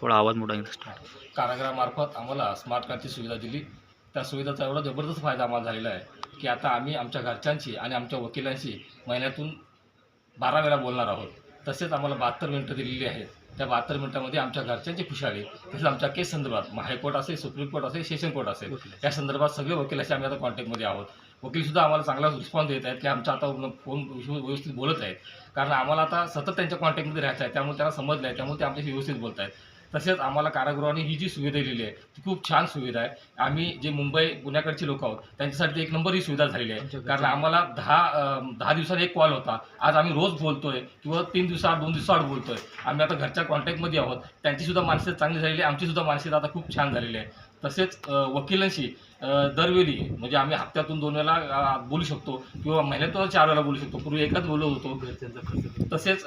थोडा आवाज मोठा येईल स्टार्ट कारागृहामार्फत आम्हाला स्मार्ट कार्डची सुविधा दिली. त्या सुविधेचा एवढा जबरदस्त फायदा आम्हाला झालेला आहे की आता आम्ही आमच्या घरच्यांशी आणि आमच्या वकिलांशी महिन्यातून बारा वेळा बोलणार आहोत. तसेच आम्हाला बहात्तर मिनटं दिलेली आहेत. त्या बहात्तर मिनटामध्ये आमच्या घरच्यांची खुशाली तसेच आमच्या केस संदर्भात हायकोर्ट असेल सुप्रीम कोर्ट असेल सेशन कोर्ट असेल या संदर्भात सगळे वकिलाशी आम्ही आता कॉन्टॅक्टमध्ये आहोत. वकीलसुद्धा आम्हाला चांगला रिस्पॉन्स देत आहेत की आमचा आता फोन व्यवस्थित बोलत आहेत. कारण आम्हाला आता सतत त्यांच्या कॉन्टॅक्टमध्ये राहायचं आहे त्यामुळे त्यांना समजलं आहे त्यामुळे ते आमच्याशी व्यवस्थित बोलत आहेत. तसेच आम्हाला कारागृहाने ही जी सुविधा दिलेली आहे ती खूप छान सुविधा आहे. आम्ही जे मुंबई पुण्याकडचे लोक आहोत त्यांच्यासाठी एक नंबर ही सुविधा झालेली आहे. कारण आम्हाला दहा दहा दिवसांनी एक कॉल होता. आज आम्ही रोज बोलतोय किंवा तीन दिवसाआड दोन दिवसाआड बोलतोय. आम्ही आता घरच्या कॉन्टॅक्टमध्ये आहोत. त्यांची सुद्धा मानसिकता चांगली झालेली आहे. आमची सुद्धा मानसिकता आता खूप छान झालेली आहे. तसेच वकिलांशी दरवेळी म्हणजे आम्ही हप्त्यातून दोन वेळा अं, बोलू शकतो किंवा महिन्यातून चार वेळा बोलू शकतो. पूर्वी एकच बोलत होतो. तसेच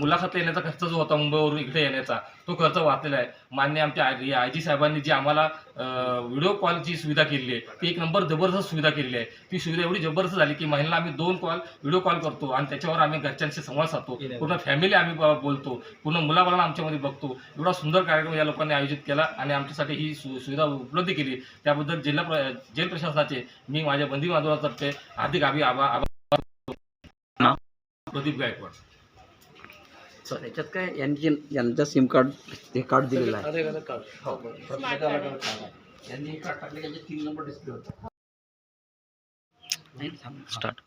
मुलाखत येण्याचा खर्च जो होता मुंबईवरून इकडे येण्याचा तो खर्च वाचलेला आहे. मान्य आमच्या आय आय जी साहेबांनी जी आम्हाला व्हिडिओ कॉलची सुविधा केलेली आहे ती एक नंबर जबरदस्त सुविधा केलेली आहे. ती सुविधा एवढी जबरदस्त झाली की महिन्याला आम्ही दोन कॉल व्हिडिओ कॉल करतो आणि त्याच्यावर आम्ही घरच्यांशी संवाद साधतो. पूर्ण फॅमिली आम्ही बोलतो. पूर्ण मुलाबाळांना आमच्यामध्ये बघतो. एवढा सुंदर कार्यक्रम या लोकांनी आयोजित केला आणि आमच्यासाठी ही सुविधा उपलब्ध केली. त्याबद्दल जिल्हा प्र जेल प्रशासनाचे मी माझ्या बंदी माधवातर्फे हार्दिक आभार आभार नाव? प्रदीप गायकवाड. सर याच्यात काय यांची यांचं सिम कार्ड हे कार्ड दिलेलं आहे. हो प्रत्येकाला कार्ड आहे. यांनी कार्ड टाकले त्याचे तीन नंबर डिस्प्ले होता. स्टार्ट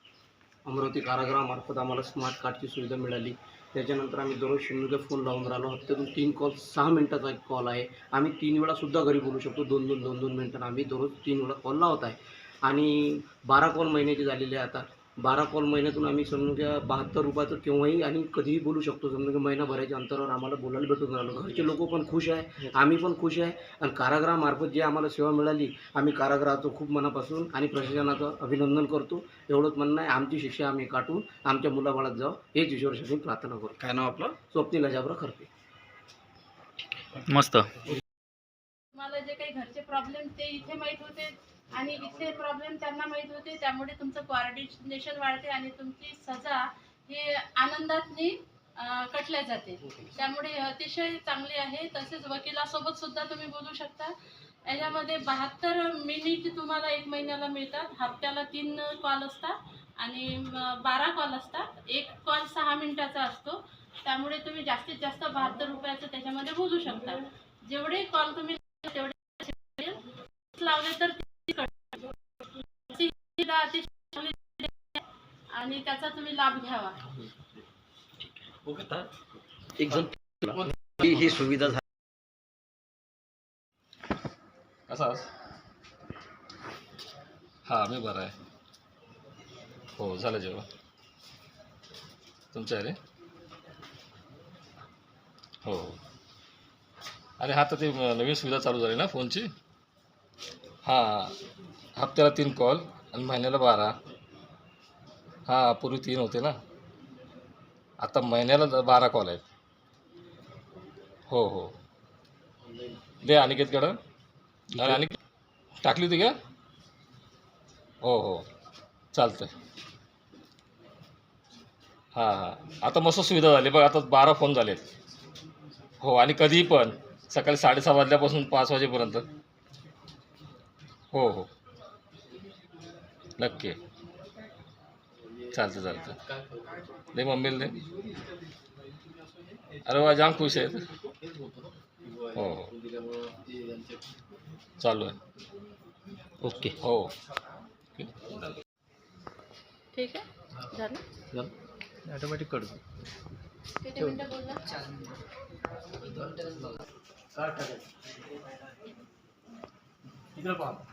अमरावती कारागृहामार्फत आम्हाला स्मार्ट कार्डची सुविधा मिळाली. त्याच्यानंतर आम्ही दररोज शून्य फोन लावून राहिलो. हप्त्यातून तीन कॉल सहा मिनिटाचा एक कॉल आहे. आम्ही तीन वेळासुद्धा घरी बोलू शकतो. दोन दोन दोन दोन मिनिटांना आम्ही दररोज तीन वेळा कॉल लावत आहे. आणि बारा कॉल महिन्याचे झालेले आहे आता. बारा कॉल महिन्यातून आम्ही समजा बहात्तर रुपयाचं केव्हाही आणि कधीही बोलू शकतो. समजा की महिनाभराच्या अंतरावर आम्हाला बोलायला भेटून राहिलो. घरचे लोक पण खुश आहे आम्ही पण खुश आहे. आणि कारागृहामार्फत जी आम्हाला सेवा मिळाली आम्ही कारागृहाचं खूप मनापासून आणि प्रशासनाचं अभिनंदन करतो. एवढंच म्हणणं आहे आमची शिक्षा आम्ही काटून आमच्या मुलाबाळात जावं हेच ईश्वरसाठी प्रार्थना करतो काय नाव आपलं? स्वप्नील अजाबरा खरपे. मस्त. तुम्हाला जे काही घरचे प्रॉब्लेम ते इथे माहीत होते. आणि इथले प्रॉब्लेम त्यांना माहीत होते त्यामुळे तुमचं कॉर्डिनेशन वाढते आणि तुमची सजा ही आनंदातनी कटल्या जाते. त्यामुळे अतिशय चांगली आहे. तसेच वकिलासोबत सुद्धा तुम्ही बोलू शकता. याच्यामध्ये बहात्तर मिनिट तुम्हाला एक महिन्याला मिळतात. हप्त्याला तीन कॉल असतात आणि बारा कॉल असतात. एक कॉल सहा मिनिटाचा असतो. त्यामुळे तुम्ही जास्तीत जास्त बहात्तर रुपयाचं त्याच्यामध्ये बोलू शकता. जेवढे कॉल तुम्ही तेवढे लावले तर ही आणि त्याचा तुम्ही लाभ घ्यावा. एक जण ही ही सुविधा झाली असाच हां मी बरं आहे. हो झालं जेवण. तुमचं आहे रे? हो. हो अरे हा तर ते नवीन सुविधा चालू झाली ना फोनची? हां हप्त्याला तीन कॉल आणि महिन्याला बारा. हां पूर्वी तीन होते ना. आता महिन्याला द- बारा कॉल आहेत. हो हो. दे अनिकेतकडं अरे आणि टाकली होती का? हो हो. चालतंय. हां हां. आता मस्त सुविधा झाली. बघ आता बारा फोन झालेत. हो आणि कधीही पण. सकाळी साडेसहा वाजल्यापासून पाच वाजेपर्यंत. हो हो. नक्की. चालतं चालतं. दे मम्मीला दे. अरे वा जाम खुश आहेत. हो हो. चालू आहे. ओके. हो. ठीक आहे. झालं? ऑटोमॅटिक बोलला? तिकडे पहा.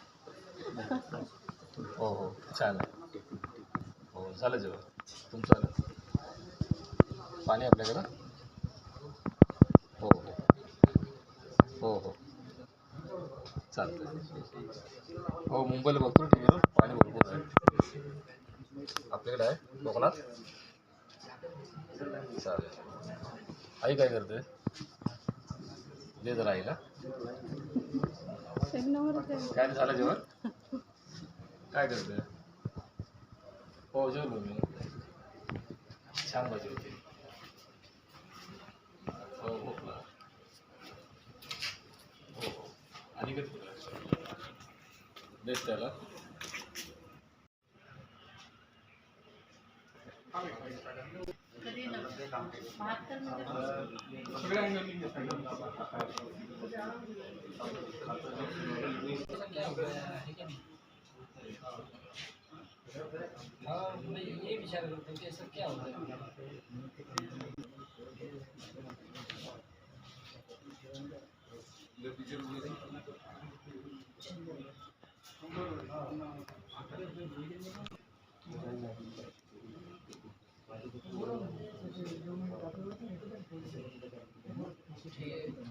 हो हो छान हो झालं जेवण. तुमचं झालं? पाणी आपल्याकडं? हो हो. चालतंय. हो मुंबईला बघतो टी व्हीवर. पाणी भरपूर आहे. आपल्याकडे आहे? कोकणात? चालेल. आई काय करते? दे जरा आईला. काय नाही झालं जेवण? काय करतोय? हो जेवलो मी छान भाजी होती. हो हो हो. आणि कधी बेस्ट त्याला सगळ्या कधी नव्हतं बहात्तरमध्ये तीन होतात दिवसाला हे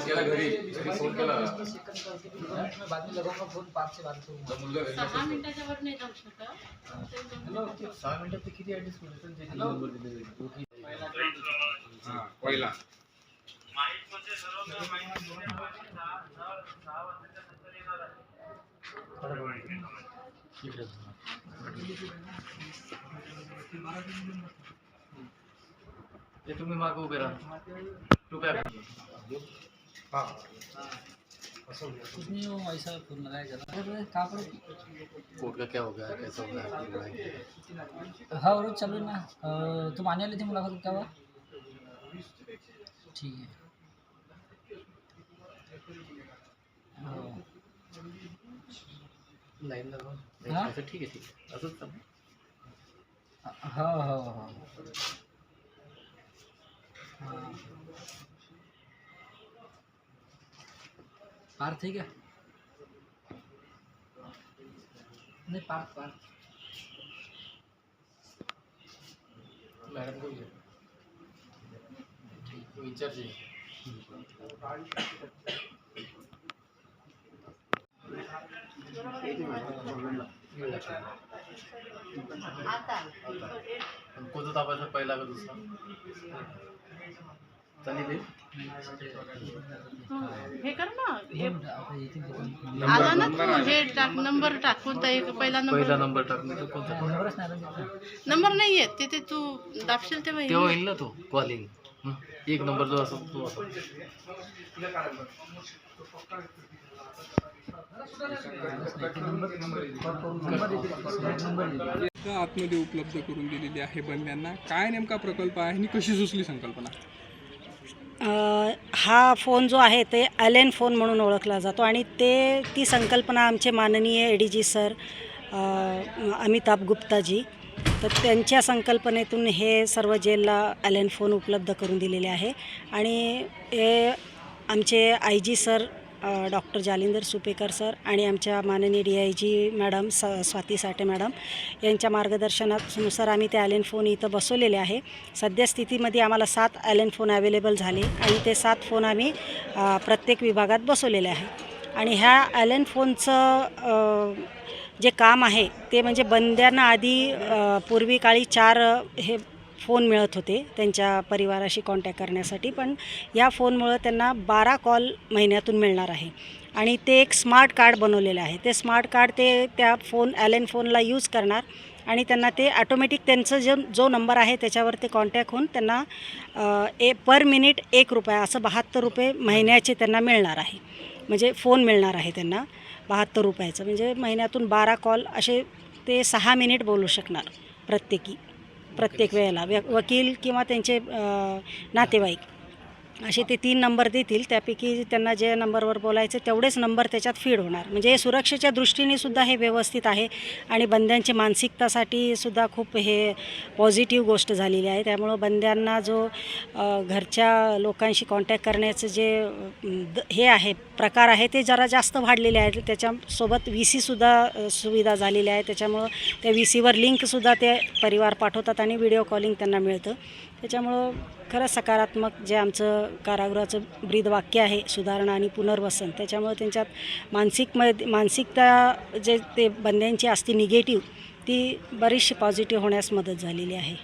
केला घरी घरी फोन केला तर मुलगा घरी सहा मिनिटाच्या वर नाही जाऊ शकत. दोन मिनिटं. सहा मिनिटात ते किती ते तुम्ही मागे उभे राहा. तू काय कोर्ट का क्या हो गया? कैसा हो हाँ और चलो ना. अ, तुम आने वाली थी मुलाकात में क्या हुआ ठीक है. हाँ। लाईन लावा हा? असं ठीक आहे ठीक आहे. असंच चालू हाँ हाँ हाँ हाँ. पार्थ है क्या? नहीं पार्थ पार्थ मॅडम बोल विचारची कोणतं तापायचं पहिला का दुसरा। चालेल ते? हे कर ना आता येतील ते पण. आला. ना तू टाक नंबर टाक कोणता एक पहिला पहिला नंबर नंबर टाकून तो कोणता? नंबरच नाही. नंबर येत तिथे तू दाबशील तेव्हा तेव्हा येईल. ना तो कॉलिंग एक नंबर जो असतो तो असतो. आतमध्ये उपलब्ध करून दिलेली आहे बंद्यांना काय नेमका प्रकल्प आहे आणि कशी सुचली संकल्पना? हा फोन जो आहे ते अलेन फोन म्हणून ओळखला जातो आणि ते ती संकल्पना आमचे माननीय A D G sir Amitabh Gupta ji तर त्यांच्या संकल्पनेतून हे सर्व जेलला ॲलेन फोन उपलब्ध करून दिलेले आहे. आणि हे आमचे I G sir doctor Jalindar Supekar sir आणि आमच्या माननीय डी आय जी मॅडम स स्वाती साठे मॅडम यांच्या मार्गदर्शनानुसार आम्ही ते ॲलेन फोन इथं बसवलेले आहे. सद्यस्थितीमध्ये आम्हाला सात ॲलेन फोन अवेलेबल झाले आणि ते सात फोन आम्ही प्रत्येक विभागात बसवलेले आहे. आणि ह्या ॲलेन फोनचं जे काम आहे ते म्हणजे बंद्यांना आधी पूर्वी काळी चार हे फोन मिळत होते त्यांच्या परिवाराशी कॉन्टॅक्ट करण्यासाठी पण या फोनमुळं त्यांना बारा कॉल महिन्यातून मिळणार आहे. आणि ते एक स्मार्ट कार्ड बनवलेलं आहे. ते स्मार्ट कार्ड ते त्या फोन ॲलेन फोनला यूज करणार आणि त्यांना ते ॲटोमॅटिक त्यांचं जो जो नंबर आहे त्याच्यावर ते कॉन्टॅक्ट होऊन त्यांना ए पर मिनिट एक रुपया असं बहात्तर रुपये महिन्याचे त्यांना मिळणार आहे. म्हणजे फोन मिळणार आहे त्यांना बहात्तर रुपयाचं. म्हणजे महिन्यातून बारा कॉल असे ते सहा मिनिट बोलू शकणार प्रत्येकी. प्रत्येक वेळेला. व्य वकील किंवा त्यांचे नातेवाईक. असे ते तीन नंबर देतील. त्यापैकी त्यांना जे नंबरवर बोलायचे तेवढेच नंबर त्याच्यात फीड होणार. म्हणजे सुरक्षेच्या दृष्टीने सुद्धा हे व्यवस्थित आहे आणि बंद्यांची मानसिकतासाठी सुद्धा खूप हे पॉझिटिव्ह गोष्ट झालेली आहे. त्यामुळं बंद्यांना जो घरच्या लोकांशी कॉन्टॅक्ट करण्याचं जे द- हे आहे प्रकार आहे ते जरा जास्त वाढलेले आहेत. त्याच्यासोबत व्ही सीसुद्धा सुविधा झालेली आहे त्याच्यामुळं त्या व्ही सीवर लिंकसुद्धा ते परिवार पाठवतात आणि व्हिडिओ कॉलिंग त्यांना मिळतं. त्याच्यामुळं खरंच सकारात्मक जे आमचं कारागृहाचं ब्रीदवाक्य आहे सुधारणा आणि पुनर्वसन त्याच्यामुळे त्यांच्यात मानसिक मानसिकता जे ते बंद्यांची असते निगेटिव्ह ती बरीचशी पॉझिटिव्ह होण्यास मदत झालेली आहे.